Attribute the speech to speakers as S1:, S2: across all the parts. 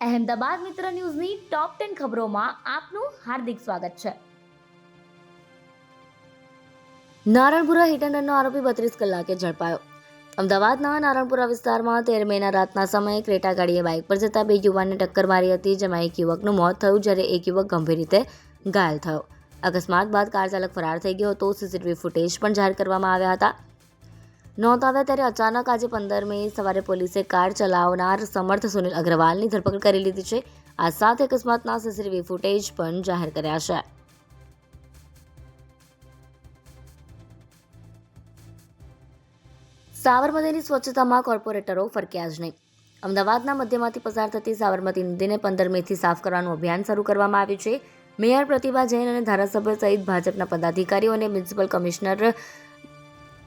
S1: અહેમદાબાદ મિત્ર ન્યૂઝની top ten ખબરોમાં આપનું હાર્દિક સ્વાગત છે. નારણપુરા હિટ આરોપી બત્રીસ કલાકે ઝડપાયો. અમદાવાદના નારણપુરા વિસ્તારમાં તેર મેના રાતના સમયે ક્રેટા ગાડીએ બાઇક પર જતા બે યુવાનને ટક્કર મારી હતી, જેમાં એક યુવકનું મોત થયું, જ્યારે એક યુવક ગંભીર રીતે ઘાયલ થયો. અકસ્માત બાદ કાર ચાલક ફરાર થઈ ગયો હતો. સીસીટીવી ફૂટેજ પણ જાહેર કરવામાં આવ્યા હતા. નોંધ આવ્યા ત્યારે અચાનક આજે પંદર સવારે પોલીસે કાર ચલાવનાર સમર્થ સુનિલ અગ્રવાલની ધરપકડ કરી લીધી છે. આ સાથે અકસ્માતના સીસીટીવી ફૂટેજ પણ જાહેર કર્યા છે. સાબરમતીની સ્વચ્છતામાં કોર્પોરેટરો ફરક્યા જ નહીં. અમદાવાદના મધ્યમાંથી પસાર થતી સાબરમતી નદીને પંદર મેથી સાફ કરવાનું અભિયાન શરૂ કરવામાં આવ્યું છે. મેયર પ્રતિભા જૈન અને ધારાસભ્ય સહિત ભાજપના પદાધિકારીઓ અને મ્યુનિસિપલ કમિશનર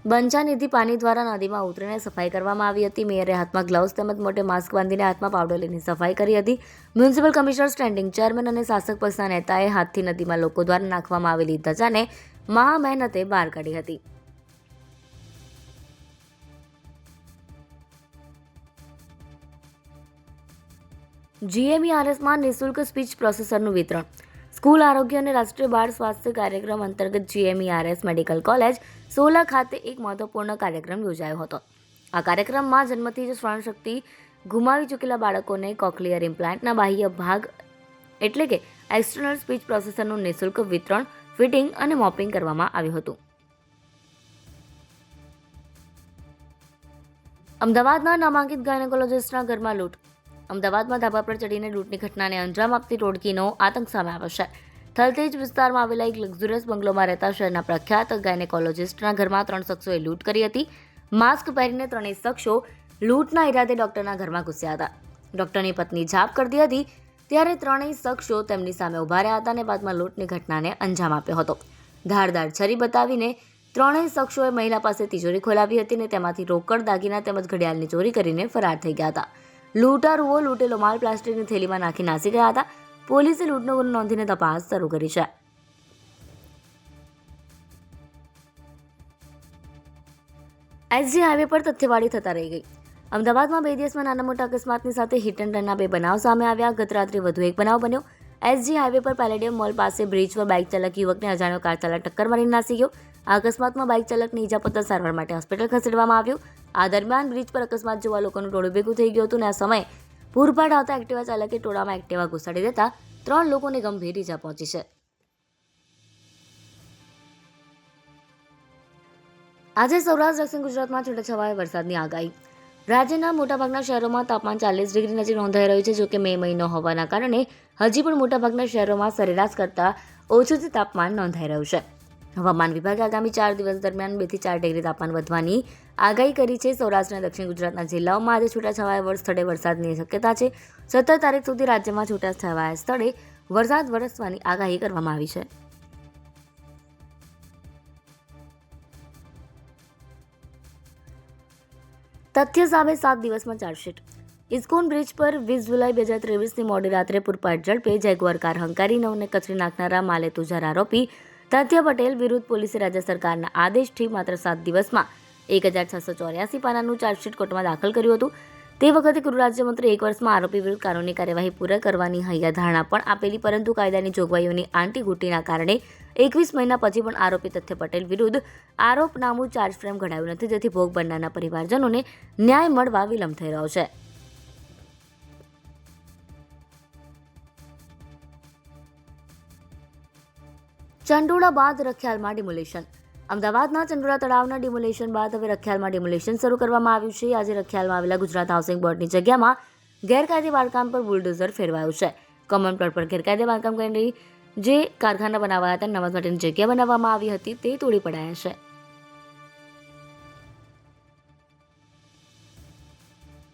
S1: બંચાનિધિ પાણી દ્વારા નદીમાં ઉતરીને સફાઈ કરવામાં આવી હતી. મેયરે હાથમાં ગ્લવ્સ તેમજ મોટે માસ્ક બાંધીને હાથમાં પાવડર લઈને સફાઈ કરી હતી. મ્યુનિસિપલ કમિશનર સ્ટેન્ડિંગ ચેરમેન અને શાસક પક્ષના નેતાએ હાથથી નદીમાં લોકો દ્વારા નાખવામાં આવેલી ધજાને મહા મહેનતે બહાર કાઢી હતી. જીએમઈઆરએસમાં નિઃશુલ્ક સ્પીચ પ્રોસેસરનું વિતરણ સ્કૂલ આરોગ્ય અને રાષ્ટ્રીય બાળ સ્વાસ્થ્ય કાર્યક્રમ અંતર્ગત જીએમઈઆરએસ મેડિકલ કોલેજ સોલા ખાતે એક મહત્વપૂર્ણ કાર્યક્રમ યોજાયો હતો. આ કાર્યક્રમમાં જન્મથી જ શ્રવણશક્તિ ગુમાવી ચૂકેલા બાળકોને કોકલિયર ઇમ્પ્લાન્ટના બાહ્ય ભાગ એટલે કે એક્સટર્નલ સ્પીચ પ્રોસેસરનું નિઃશુલ્ક વિતરણ ફિટિંગ અને મોપિંગ કરવામાં આવ્યું હતું. અમદાવાદના નામાંકિત ગાયનેકોલોજિસ્ટના ઘરમાં લૂંટ અમદાવાદમાં ધાબા પર ચડીને લૂંટની ઘટનાને અંજામ આપતી ટોળકીનો આતંક સામે આવ્યો છે. થલતેજ વિસ્તારમાં આવેલા એક લક્ઝુરિયસ બંગલોમાં રહેતા શહેરના પ્રખ્યાત ગાયનેકોલોજિસ્ટના ઘરમાં ત્રણ શખ્સોએ લૂંટ કરી હતી. માસ્ક પહેરીને ત્રણેય શખ્સો લૂંટના ઈરાદે ડૉક્ટરના ઘરમાં ઘૂસ્યા હતા. ડૉક્ટરની પત્ની જાપ કરતી હતી, ત્યારે ત્રણેય શખ્સો તેમની સામે ઊભા રહ્યા હતા અને બાદમાં લૂંટની ઘટનાને અંજામ આપ્યો હતો. ધારદાર છરી બતાવીને ત્રણેય શખ્સોએ મહિલા પાસે તિજોરી ખોલાવી હતી અને તેમાંથી રોકડ દાગીના તેમજ ઘડિયાળની ચોરી કરીને ફરાર થઈ ગયા હતા. લૂંટારુઓ લૂંટેલો માલ પ્લાસ્ટિકની થેલીમાં નાખી નાસી ગયા હતા. પોલીસે લૂંટનો ગુનો નોંધીને તપાસ શરૂ કરી છે. એસજી હાઈવે પર તથ્યવાળી થતા રહી ગઈ. અમદાવાદમાં બે દિવસમાં નાના મોટા અકસ્માતની સાથે હિટ એન્ડ રનના બે બનાવ સામે આવ્યા. ગત રાત્રે વધુ એક બનાવ બન્યો. એસજી હાઈવે પર પેલેડિયમ મોલ પાસે બ્રિજ પર બાઇક ચાલક યુવકને અજાણ્યો કાર ચાલક ટક્કર મારીને નાસી ગયો. આ અકસ્માતમાં બાઇક ચાલકને ઈજા પતતા સારવાર માટે હોસ્પિટલ ખસેડવામાં આવ્યો. આ દરમિયાન બ્રિજ પર અકસ્માત જોવા લોકોનું ટોળું ભેગું થઈ ગયું હતું અને આ સમયે પૂરપાટ આવતા એક્ટિવા ચાલકે ટોળામાં એક્ટિવા ઘુસાડી દેતા ત્રણ લોકોને ગંભીર ઈજા પહોંચી છે. આજે સૌરાષ્ટ્ર, દક્ષિણ ગુજરાતમાં છૂટાછવાયા વરસાદની આગાહી. રાજ્યના મોટાભાગના શહેરોમાં તાપમાન ચાલીસ ડિગ્રી નજીક નોંધાઈ રહ્યું છે, જોકે મે મહિનો હોવાના કારણે હજી પણ મોટાભાગના શહેરોમાં સરેરાશ કરતાં ઓછું જ તાપમાન નોંધાઈ રહ્યું છે. હવામાન વિભાગે આગામી ચાર દિવસ દરમિયાન બેથી ચાર ડિગ્રી તાપમાન વધવાની આગાહી કરી છે. સૌરાષ્ટ્ર અને દક્ષિણ ગુજરાતના જિલ્લાઓમાં આજે છૂટાછવાયા સ્થળે વરસાદની શક્યતા છે. સત્તર તારીખ સુધી રાજ્યમાં છૂટાછવાયા સ્થળે વરસાદ વરસવાની આગાહી કરવામાં આવી છે. તથ્ય સામે સાત દિવસમાં ચાર્જશીટ. ઇસ્કોન બ્રિજ પર વીસ જુલાઈ બે હજાર ત્રેવીસની મોડી રાત્રે પૂરપાટ ઝડપે જેગવાર કાર હંકારી નવને કચરી નાખનારા માલે તુજાર આરોપી તથ્ય પટેલ વિરુદ્ધ પોલીસે રાજ્ય સરકારના આદેશથી માત્ર સાત દિવસમાં એક હજાર છસો ચોર્યાસી પાનાનું ચાર્જશીટ કોર્ટમાં દાખલ કર્યું હતું. તે વખતે ગૃહ રાજ્યમંત્રી એક વર્ષમાં આરોપી વિરુદ્ધ કાનૂની કાર્યવાહી પૂરા કરવાની હૈયા ધારણા પણ આપેલી, પરંતુ કાયદાની જોગવાઈઓની આંટીઘૂંટીના કારણે એકવીસ મહિના પછી પણ આરોપી તથ્ય પટેલ વિરુદ્ધ આરોપનામું ચાર્જ ફ્રેમ ઘડાયું નથી, જેથી ભોગ બનનારના પરિવારજનોને ન્યાય મળવા વિલંબ થઈ રહ્યો છે. ચંડોળા બાદ રખિયાલમાં ડિમોલેશન. અમદાવાદના ચંડોળા તળાવના ડિમોલેશન બાદ હવે રખિયાલમાં ડિમોલેશન શરૂ કરવામાં આવ્યું છે. આજે રખિયાલમાં આવેલા ગુજરાત હાઉસિંગ બોર્ડની જગ્યામાં ગેરકાયદે બાંધકામ પર બુલડોઝર ફેરવાયું છે. કોમન પ્લોટ પર ગેરકાયદે બાંધકામ કરી જે કારખાના બનાવાયા હતા નવા માટેની જગ્યા બનાવવામાં આવી હતી, તે તોડી પડાયા છે.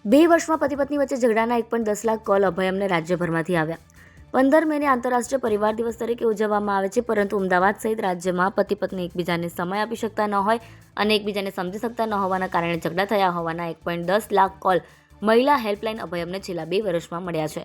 S1: બે વર્ષમાં પતિ પત્ની વચ્ચે ઝઘડાના એક પણ દસ લાખ કોલ અભયમને રાજ્યભરમાંથી આવ્યા. પંદર મેને આંતરરાષ્ટ્રીય પરિવાર દિવસ તરીકે ઉજવવામાં આવે છે, પરંતુ અમદાવાદ સહિત રાજ્યમાં પતિ પત્ની એકબીજાને સમય આપી શકતા ન હોય અને એકબીજાને સમજી શકતા ન હોવાના કારણે ઝઘડા થયા હોવાના એક પોઈન્ટ દસ લાખ કોલ મહિલા હેલ્પલાઇન અભયમને છેલ્લા બે વર્ષમાં મળ્યા છે.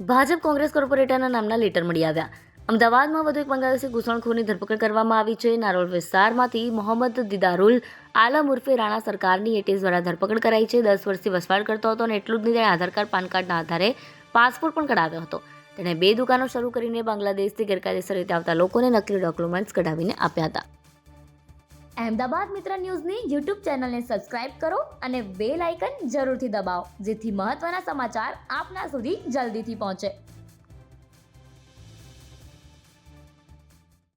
S1: ભાજપ કોંગ્રેસ કોર્પોરેટરના નામના લેટર મળી આવ્યા. અમદાવાદમાં વધુ એક બાંગ્લાદેશી ઘૂસણખોરની ધરપકડ કરવામાં આવી છે. નારોલ વિસ્તારમાંથી મોહમ્મદ દિદારુલ આલમ ઉર્ફે રાણા સરકારની એટીએસ દ્વારા ધરપકડ કરાઈ છે. દસ વર્ષથી વસવાટ કરતો હતો અને એટલું જ નહીં, તેણે આધાર કાર્ડ, પાન કાર્ડના આધારે પાસપોર્ટ પણ કઢાવ્યો હતો. તેણે બે દુકાનો શરૂ કરીને બાંગ્લાદેશથી ગેરકાયદેસર રીતે આવતા લોકોને નકલી ડોક્યુમેન્ટ્સ કઢાવીને આપ્યા હતા.
S2: અહેમદાબાદ મિત્ર ન્યૂઝની યુટ્યુબ ચેનલને સબસ્ક્રાઇબ કરો અને બેલ આઇકન જરૂરથી દબાવો, જેથી મહત્ત્વના સમાચાર આપના સુધી જલ્દીથી પહોંચે.